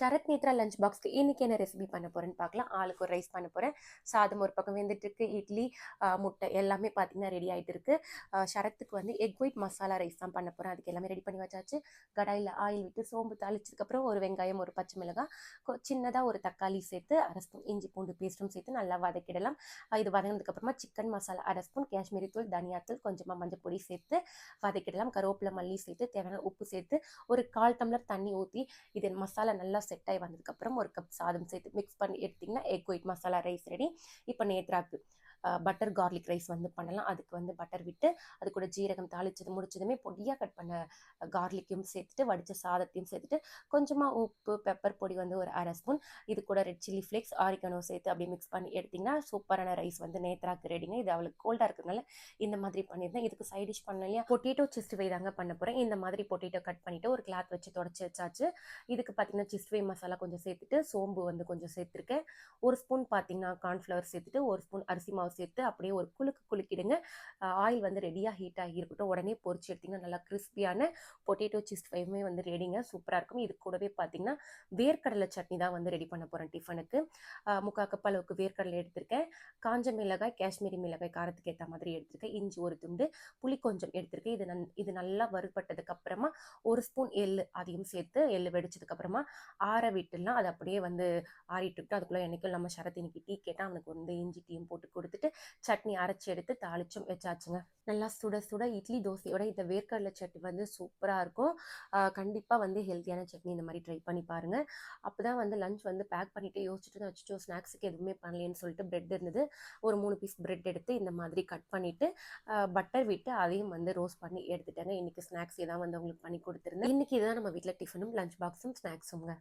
Sarath Nethra lunch பாக்ஸ்க்கு இன்னைக்கு என்ன recipe பண்ண போறேன்னு பார்க்கலாம். ஆளுக்கு ஒரு ரைஸ் பண்ண போறேன். சாதம் ஒரு பக்கம் வெந்துட்டு இருக்கு இட்லி முட்டை எல்லாமே பார்த்தீங்கன்னா ரெடி ஆகிட்டு இருக்கு. சரத்துக்கு வந்து எக் ஒயிட் மசாலா ரைஸ் தான் பண்ண போறேன். அதுக்கு எல்லாமே ரெடி பண்ணி வச்சாச்சு. கடாயில் ஆயில் விட்டு சோம்பு தாளிச்சதுக்கப்புறம் ஒரு வெங்காயம் ஒரு பச்சை மிளகாய் கொ- ஒரு தக்காளி சேர்த்து அரை ஸ்பூன் இஞ்சி பூண்டு பேஸ்ட்டும் சேர்த்து நல்லா வதக்கிடலாம். இது வதங்கினதுக்கு அப்புறமா சிக்கன் மசாலா அரை ஸ்பூன் காஷ்மீரி தூள் தனியாத்தூள் கொஞ்சமாக மஞ்சள் பொடி சேர்த்து வதக்கிடலாம். கருவேப்பிலை மல்லி சேர்த்து தேவையான உப்பு சேர்த்து ஒரு கால் டம்ளர் தண்ணி ஊற்றி இது மசாலா நல்லா செட் ஆகி வந்ததுக்கப்புறம் ஒரு கப் சாதம் சேர்த்து மிக்ஸ் பண்ணி எடுத்திங்கன்னா egg white masala rice ready இப்போ நேத்ராக்கு பட்டர் கார்லிக் ரைஸ் வந்து பண்ணலாம். அதுக்கு வந்து பட்டர் விட்டு அது கூட ஜீரகம் தாளிச்சது முடிச்சதுமே பொடியாக கட் பண்ண கார்லிக்கையும் சேர்த்துட்டு வடித்த சாதத்தையும் சேர்த்துட்டு கொஞ்சமாக உப்பு பெப்பர் பொடி வந்து ஒரு அரை ஸ்பூன் இது கூட ரெட் சில்லி ஃப்ளேக்ஸ் ஆரிக்கனோ சேர்த்து அப்படியே மிக்ஸ் பண்ணி எடுத்திங்கன்னா சூப்பரான ரைஸ் வந்து நேத்ராக்கு ரெடிங்க இது அவளுக்கு கோல்டாக இருக்கிறதுனால இந்த மாதிரி பண்ணியிருந்தேன். இதுக்கு சைட் டிஷ் பண்ண இல்லையா? பொட்டேட்டோ சிஸ்ட் வை தாங்க பண்ண போகிறேன் இந்த மாதிரி பொட்டேட்டோ கட் பண்ணிவிட்டு ஒரு கிளாத் வச்சு தொடச்சி வச்சாச்சு. இதுக்கு பார்த்தீங்கன்னா சிஸ்ட்வே மசாலா கொஞ்சம் சேர்த்துட்டு சோம்பு வந்து கொஞ்சம் சேர்த்துருக்கேன். ஒரு ஸ்பூன் பார்த்தீங்கன்னா கார்ன்ஃப்ளவர் சேர்த்துட்டு ஒரு ஸ்பூன் அரிசி மாவு சேர்த்து அப்படியே ஒரு குலுக்கு குலுக்கிடுங்க. ஆயில் வந்து ரெடியாக ஹீட் ஆகி இருக்கட்டும். உடனே பொறிச்சு எடுத்திங்கன்னா நல்லா கிறிஸ்பியான பொட்டேட்டோ சிஸ்ட் ஃபைவுமே வந்து ரெடிங்க சூப்பராக இருக்கும். இது கூடவே பார்த்தீங்கன்னா வேர்க்கடலை சட்னி தான் வந்து ரெடி பண்ண போகிறேன் டிஃபனுக்கு. முக்கா கப் அளவுக்கு வேர்க்கடலை எடுத்திருக்கேன். காஞ்ச மிளகாய் காஷ்மீரி மிளகாய் காரத்துக்கு ஏற்ற மாதிரி எடுத்திருக்கேன். இஞ்சி ஒரு துண்டு புளி கொஞ்சம் எடுத்திருக்கேன். இது நன் இது நல்லா வறுபட்டதுக்கு அப்புறமா ஒரு ஸ்பூன் எள்ளு அதையும் சேர்த்து எள்ளு வெடிச்சதுக்கு அப்புறமா ஆற விட்டுலாம் அது அப்படியே வந்து ஆறிட்டு இருக்கட்டும். அதுக்குள்ளே என்னைக்கும் நம்ம சரத்தினிக்கு டீ கேட்டால் அவனுக்கு வந்து இஞ்சி டீயும் போட்டு கொடுத்து எடுத்துட்டு சட்னி அரைச்சி எடுத்து தாளிச்சும் வச்சாச்சுங்க. நல்லா சுட சுட இட்லி தோசையோட இந்த வேர்க்கடலை சட்னி வந்து சூப்பராக இருக்கும். கண்டிப்பாக வந்து ஹெல்த்தியான சட்னி இந்த மாதிரி ட்ரை பண்ணி பாருங்க. அப்போ தான் வந்து லஞ்ச் வந்து பேக் பண்ணிட்டு யோசிச்சுட்டு வச்சுட்டு ஸ்நாக்ஸுக்கு எதுவுமே பண்ணலேன்னு சொல்லிட்டு பிரெட் இருந்தது. ஒரு மூணு பீஸ் பிரெட் எடுத்து இந்த மாதிரி கட் பண்ணிட்டு பட்டர் விட்டு அதையும் வந்து ரோஸ்ட் பண்ணி எடுத்துட்டாங்க. இன்னைக்கு ஸ்நாக்ஸ் இதான் வந்து உங்களுக்கு பண்ணி கொடுத்துருந்தேன். இன்னைக்கு இதான் நம்ம வீட்டில் டிஃபனும் லஞ்ச் பாக்ஸும் ஸ்நாக்ஸுங்க